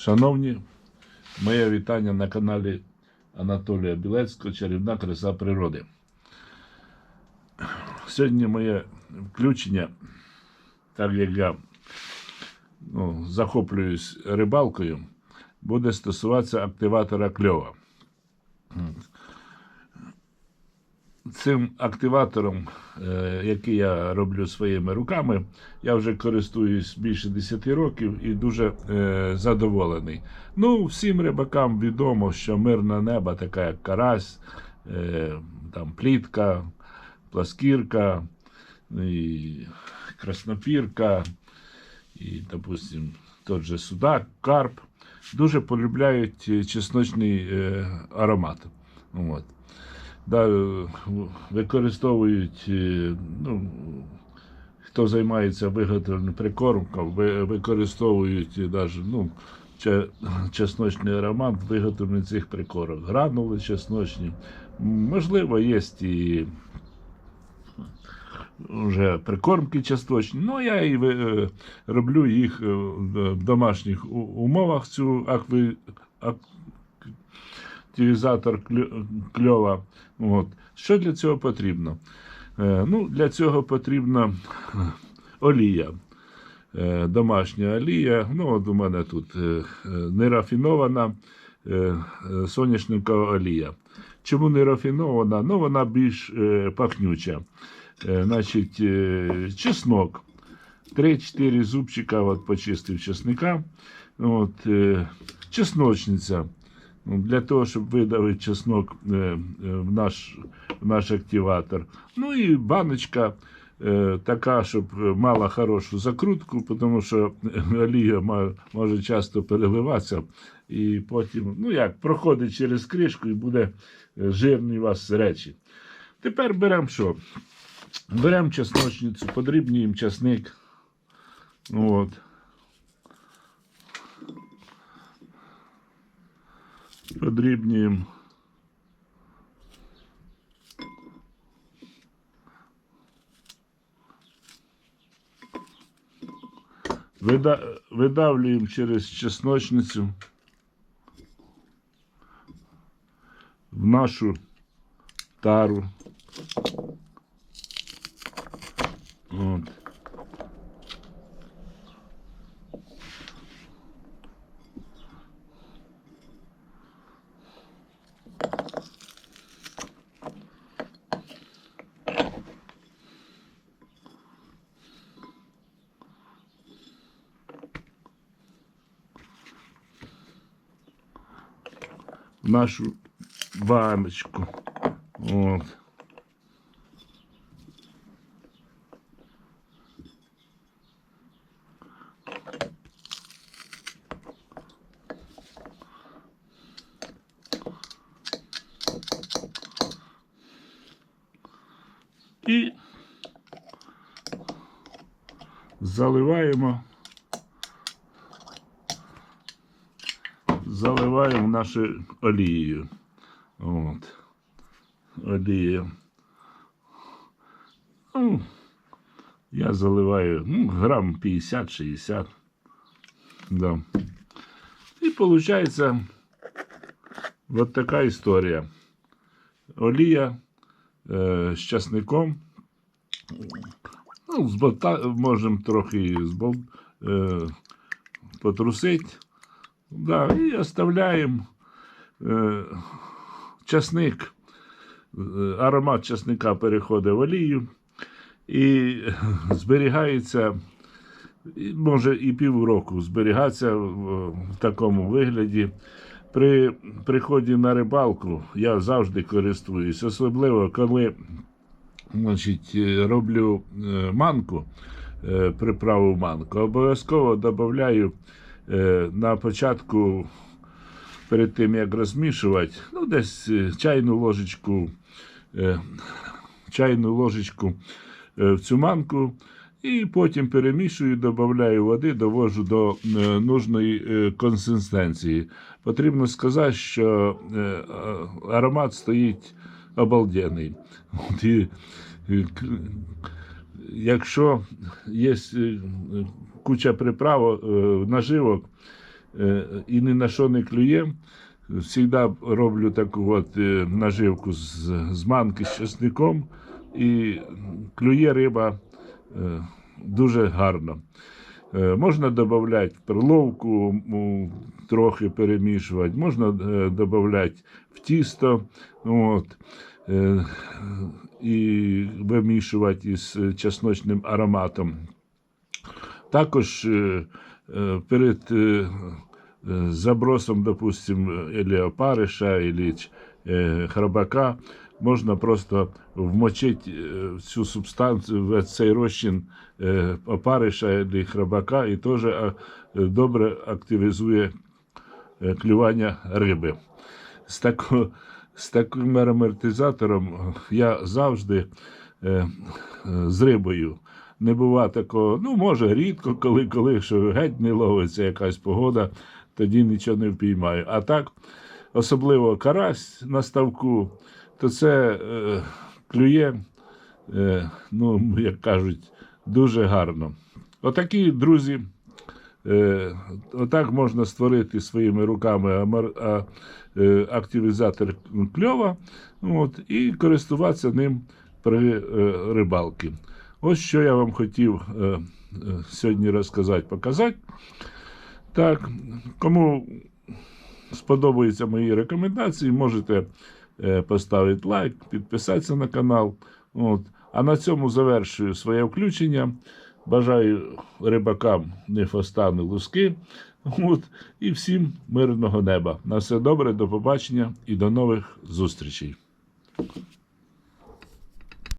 Шановні, моє вітання на каналі Анатолія Білецького Чарівна краса природи. Сьогодні моє включення, так як я ну, захоплююсь рибалкою, буде стосуватися активатора кльова. Цим активатором, е, який я роблю своїми руками, я вже користуюсь більше 10 років і дуже е, задоволений. Ну, всім рибакам відомо, що мирне небо, така як карась, е, там плітка, пласкірка, і краснопірка, і, допустим, тот же судак, карп, дуже полюбляють чесночний аромат. От да, е, використовують, е, ну, хто займається виготовленням прикормком, використовують е, даже, ну, чесночний аромат виготовлення цих прикормок. Гранули чесночні. Можливо, є і вже прикормки чесночні. Ну, я і е, роблю їх е, в домашніх умовах, цю акви, ак, активізатор кльова. От. Що для цього потрібно? Е, ну, для цього потрібна олія. Е, домашня олія. Ну, от у мене тут е, е, нерафінована е, е, соняшникова олія. Чому не рафінована? Ну, вона більш е, пахнюча. Е, значить, е, чеснок. 3-4 зубчика от, почистив чесника. От, е, чесночниця. Для того, щоб видавити чеснок е, е, в наш, в наш активатор. Ну і баночка е, така, щоб мала хорошу закрутку, тому що олія може часто переливатися. І потім, ну як, проходить через кришку і буде жирні у вас речі. Тепер беремо що? Беремо чесночницю, подрібнюємо чесник. От. Подрібнюємо. Вида- Видавлюємо через чесночницю в нашу тару. От. в нашу баночку. От. І заливаємо заливаємо нашу олією. От. Олією. Ну, я заливаю ну, грам 50-60. Да. І виходить от така історія. Олія е, з часником. Ну, зболта, можемо трохи збол, е, потрусити. Да, і оставляємо е, часник, е, аромат часника переходить в олію і зберігається, може і півроку зберігатися в, такому вигляді. При приході на рибалку я завжди користуюсь, особливо коли значить, е, роблю е, манку, приправу манку. Обов'язково додаю на початку, перед тим як розмішувати, ну, десь е, чайну ложечку, е, чайну ложечку е, в цю манку. І потім перемішую, додаю води, довожу до е, нужної е, консистенції. Потрібно сказати, що е, аромат стоїть обалденний. Е, якщо є е, куча приправ, е, наживок, е, і ні на що не клює. Завжди роблю таку от е, наживку з, з манки з чесником, і клює риба е, дуже гарно. Е, Можна додати перловку, трохи перемішувати, можна додати в тісто от, е, і вимішувати із чесночним ароматом. Також е, е, перед е, е, забросом, допустим, или опариша, е, храбака, можна просто вмочити е, всю субстанцію в цей розчин е, опариша или храбака і теж е, добре активізує е, клювання риби. З, тако, з таким ароматизатором я завжди е, е, з рибою. Не бува такого, ну, може, рідко, коли, коли що геть не ловиться якась погода, тоді нічого не впіймаю. А так, особливо карась на ставку, то це е, клює, е, ну, як кажуть, дуже гарно. Отакі, друзі, Отак можна створити своїми руками е, активізатор кльова от, і користуватися ним при е, рибалці. Ось що я вам хотів е, е, сьогодні розказати, показати. Так, кому сподобаються мої рекомендації, можете е, поставити лайк, підписатися на канал. От. А на цьому завершую своє включення. Бажаю рибакам не фастани луски. От, і всім мирного неба. На все добре, до побачення і до нових зустрічей.